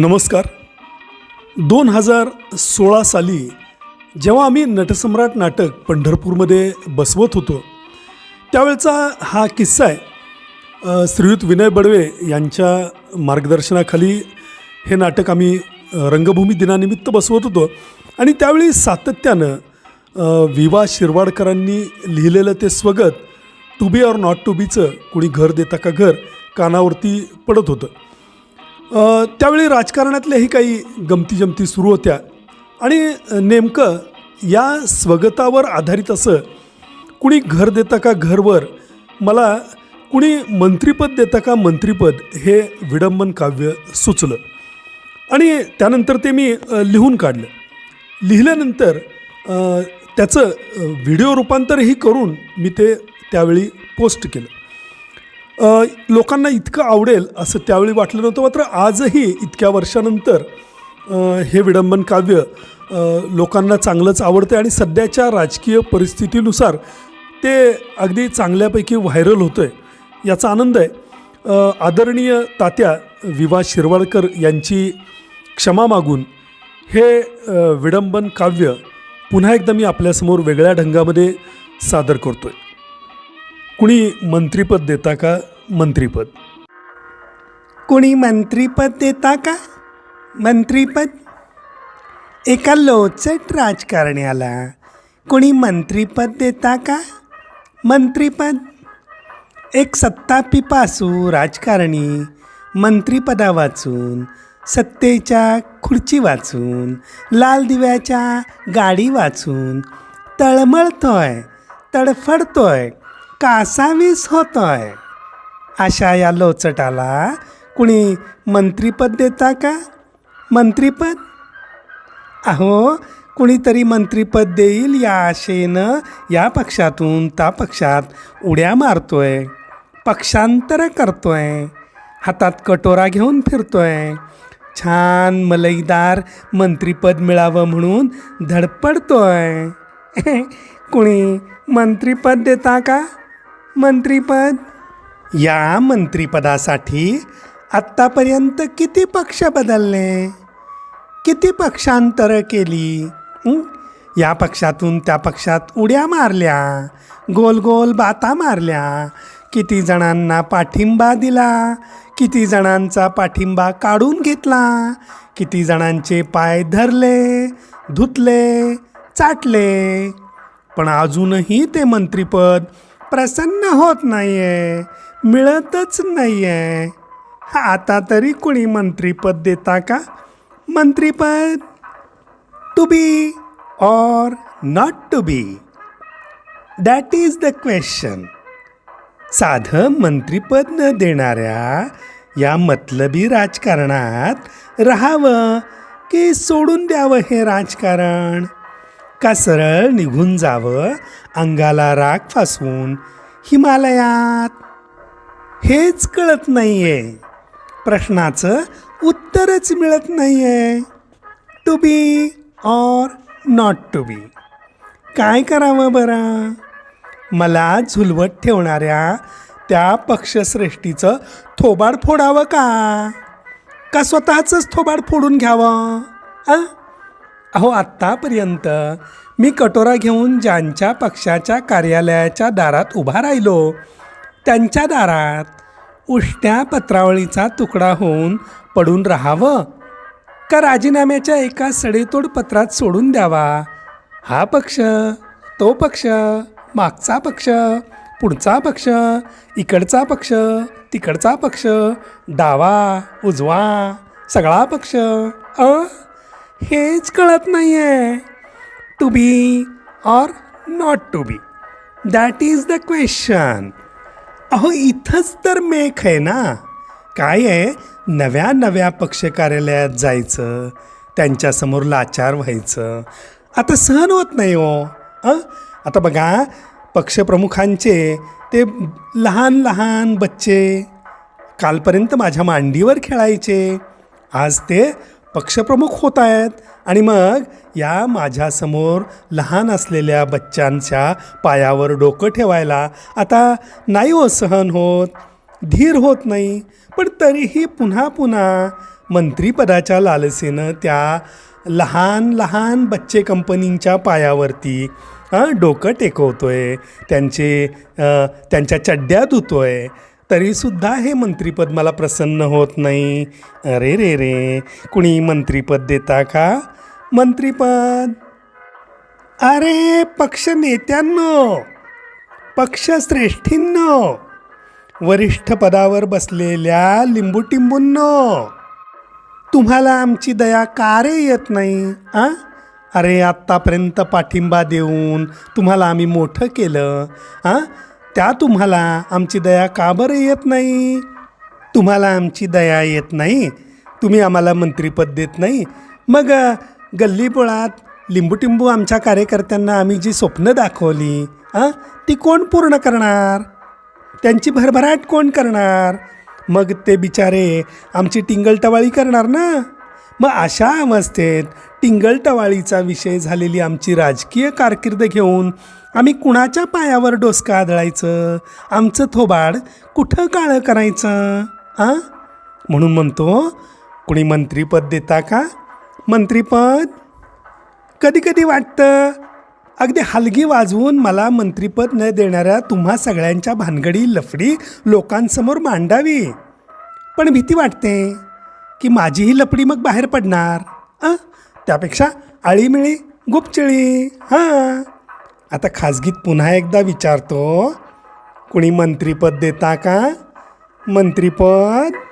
नमस्कार. दोन हजार सोळा साली जेव्हा आम्ही नटसम्राट नाटक पंढरपूरमध्ये बसवत होतो त्यावेळचा हा किस्सा आहे. श्रीयुत विनय बडवे यांच्या मार्गदर्शनाखाली हे नाटक आम्ही रंगभूमी दिनानिमित्त बसवत होतो आणि त्यावेळी सातत्यानं वि विवा शिरवाडकरांनी लिहिलेलं ते स्वगत to be or not to बीचं कुणी घर देता का घर? कानावरती पडत होतं. त्यावेळी राजकारणातल्याही काही गमती जमती सुरू होत्या. आणि नेमकं या स्वगतावर आधारित असं कुणी घर देता का घरवर मला कुणी मंत्रिपद देता का मंत्रिपद हे विडंबन काव्य सुचलं. आणि त्यानंतर ते मी लिहून काढलं. लिहिल्यानंतर त्याचं व्हिडिओ रूपांतरही करून मी ते त्यावेळी पोस्ट केलं. लोकांना इतकं आवडेल असं त्यावेळी वाटलं नव्हतं. मात्र आजही इतक्या वर्षानंतर हे विडंबन काव्य लोकांना चांगलंच आवडतं आणि सध्याच्या राजकीय परिस्थितीनुसार ते अगदी चांगल्यापैकी व्हायरल होतं आहे याचा आनंद आहे. आदरणीय तात्या विवा शिरवाडकर यांची क्षमा मागून हे विडंबन काव्य पुन्हा एकदा मी आपल्यासमोर वेगळ्या ढंगामध्ये सादर करतो आहे कुणी मंत्रीपद देता का मंत्रीपद? कुणी मंत्रीपद देता का मंत्रीपद? एका लोचट राजकारण्याला कुणी मंत्रीपद देता का मंत्रीपद? एक सत्तापिपासू राजकारणी मंत्रिपदा वाचून सत्तेच्या खुर्ची वाचून लाल दिव्याच्या गाडी वाचून तळमळतोय तडफडतोय कासावीस होतोय. अशा या लोचटाला कुणी मंत्रीपद देता का? मंत्रीपद? अहो कुणीतरी मंत्रीपद देईल या आशेनं या पक्षातून त्या पक्षात उड्या मारतोय पक्षांतर करतोय हातात कटोरा घेऊन फिरतोय. छान मलईदार मंत्रीपद मिळावं म्हणून धडपडतोय. कुणी मंत्रीपद देता का? मंत्रीपद? या मंत्रीपदासाठी आत्तापर्यंत किती पक्ष बदलले? किती पक्षांतर केली? या पक्षातून त्या पक्षात उड्या मारल्या गोल गोल बाता मारल्या किती जणांना पाठिंबा दिला किती जणांचा पाठिंबा काढून घेतला किती जणांचे पाय धरले धुतले चाटले. पण अजूनही ते मंत्रिपद प्रसन्न होत नाही आहे मिळतच नाही आहे आता तरी कोणी मंत्रीपद देता का? मंत्रीपद to be or not to be that is the question साधं मंत्रीपद न देणाऱ्या या मतलबी राजकारणात राहावं की सोडून द्यावं हे राजकारण? का सरळ निघून जावं अंगाला राग फासवून हिमालयात. हेच कळत नाही आहे प्रश्नाचं उत्तरच मिळत नाही आहे to be or not to be काय करावं बरं? मला झुलवत ठेवणाऱ्या त्या पक्षश्रेष्ठीचं थोबाड फोडावं का? का स्वतःचंच थोबाड फोडून घ्यावं? आ अहो आत्तापर्यंत मी कटोरा घेऊन ज्यांच्या पक्षाच्या कार्यालयाच्या दारात उभा राहिलो त्यांच्या दारात उष्ट्या पत्रावळीचा तुकडा होऊन पडून राहावं का राजीनाम्याच्या एका सडेतोड पत्रात सोडून द्यावा? हा पक्ष तो पक्ष मागचा पक्ष पुढचा पक्ष इकडचा पक्ष तिकडचा पक्ष डावा उजवा सगळा पक्ष अ? हेच कळत नाही आहे to be or not to be that is the question अहो इथंच तर मेख आहे ना. काय आहे? नव्या नव्या पक्ष कार्यालयात जायचं त्यांच्यासमोर लाचार व्हायचं. आता सहन होत नाही हो. अं? आता बघा पक्षप्रमुखांचे ते लहान लहान बच्चे कालपर्यंत माझ्या मांडीवर खेळायचे. आज ते पक्षप्रमुख होत आहेत आणि मग या माझ्यासमोर लहान असलेल्या बच्चांच्या पायावर डोकं ठेवायला आता नाही हो सहन होत धीर होत नाही. पण तरीही पुन्हा पुन्हा मंत्रीपदाच्या लालसेनं त्या लहान लहान बच्चे कंपनींच्या पायावरती डोकं टेकवतो आहे त्यांचे त्यांच्या चड्ड्या आहे तरीसुद्धा हे मंत्रीपद मला प्रसन्न होत नाही. अरे रे रे कुणी मंत्रीपद देता का? मंत्रीपद? अरे पक्ष नेत्यांनो पक्षश्रेष्ठींनो वरिष्ठ पदावर बसलेल्या लिंबूटिंबूंनो तुम्हाला आमची दया का रे येत नाही आ? अरे आत्तापर्यंत पाठिंबा देऊन तुम्हाला आम्ही मोठं केलं आ? त्या तुम्हाला आमची दया का बरं येत नाही? तुम्हाला आमची दया येत नाही. तुम्ही आम्हाला मंत्रीपद देत नाही. मग गल्लीपोळात गल्लीबोळात लिंबूटिंबू आमच्या कार्यकर्त्यांना आम्ही जी स्वप्न दाखवली आ ती कोण पूर्ण करणार? त्यांची भरभराट कोण करणार? मग ते बिचारे आमची टिंगलटवाळी करणार ना? मग अशा अवस्थेत टिंगलटवाळीचा विषय झालेली आमची राजकीय कारकीर्द घेऊन आम्ही कुणाच्या पायावर डोसका आदळायचं? आमचं थोबाड कुठं काळं करायचं? आ? म्हणून म्हणतो कुणी मंत्रीपद देता का? मंत्रीपद? कधी कधी वाटतं अगदी हलगी वाजवून मला मंत्रीपद न देणाऱ्या तुम्हा सगळ्यांच्या भानगडी लफडी लोकांसमोर मांडावी. पण भीती वाटते. की माझीही लपडी मग बाहेर पडणार. हां त्यापेक्षा आळीमिळी गुपचिळी. हां. आता खाजगीत पुन्हा एकदा विचारतो. कुणी मंत्रीपद देता का? मंत्रीपद?